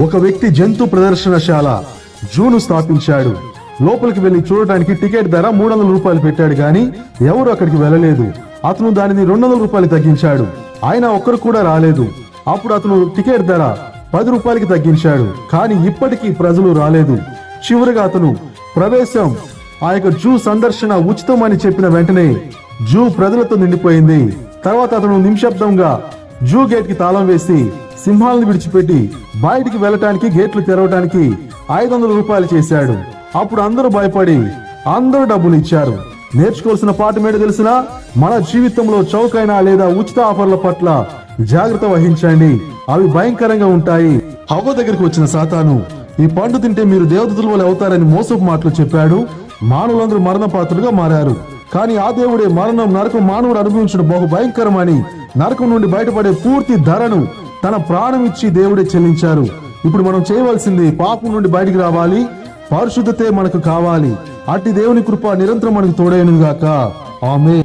ఒక వ్యక్తి జంతు ప్రదర్శనశాల జూను స్థాపించాడు. లోపలికి వెళ్ళి చూడటానికి టికెట్ ధర మూడు వందల రూపాయలు పెట్టాడు గాని ఎవరు అక్కడికి వెళ్ళలేదు. అతను దానిని రెండు వందల రూపాయలు తగ్గించాడు. ఆయన ఒక్కరు కూడా రాలేదు. అప్పుడు అతను టికెట్ ధర పది రూపాయలకి తగ్గించాడు. కానీ ఇప్పటికీ ప్రజలు రాలేదు. చివరిగా అతను ప్రవేశం ఆ యొక్క జూ సందర్శన ఉచితం అని చెప్పిన వెంటనే జూ ప్రజలతో నిండిపోయింది. తర్వాత అతను నిమిషబ్దంగా జూ గేట్కి తాళం వేసి సింహాలను విడిచిపెట్టి బయటికి వెళ్ళటానికి గేట్లు తెరవటానికి ఐదు వందల రూపాయలు చేశాడు. అప్పుడు అందరూ భయపడి అందరూ డబ్బులు ఇచ్చారు. నేర్చుకోవాల్సిన పాఠం ఏంటో తెలిసిన మన జీవితంలో చౌకైన లేదా ఉచిత ఆఫర్ల పట్ల జాగ్రత్త వహించండి. అవి భయంకరంగా ఉంటాయి. హవ్వ దగ్గరికి వచ్చిన సాతాను ఈ పండు తింటే మీరు దేవతల వల్ల అవుతారని మోసపు మాటలు చెప్పాడు. మానవులందరూ మరణ పాత్రలుగా మారారు. కానీ ఆ దేవుడే మరణం నరకం మానవుడు అనుభవించడం బహు భయంకరమని నరకం నుండి బయటపడే పూర్తి ధరను తన ప్రాణం ఇచ్చి దేవుడే చెల్లించారు. ఇప్పుడు మనం చేయవలసింది పాపం నుండి బయటికి రావాలి. పరిశుద్ధతే మనకు కావాలి. అట్టి దేవుని కృప నిరంతరం మనకు తోడైనగాక ఆమె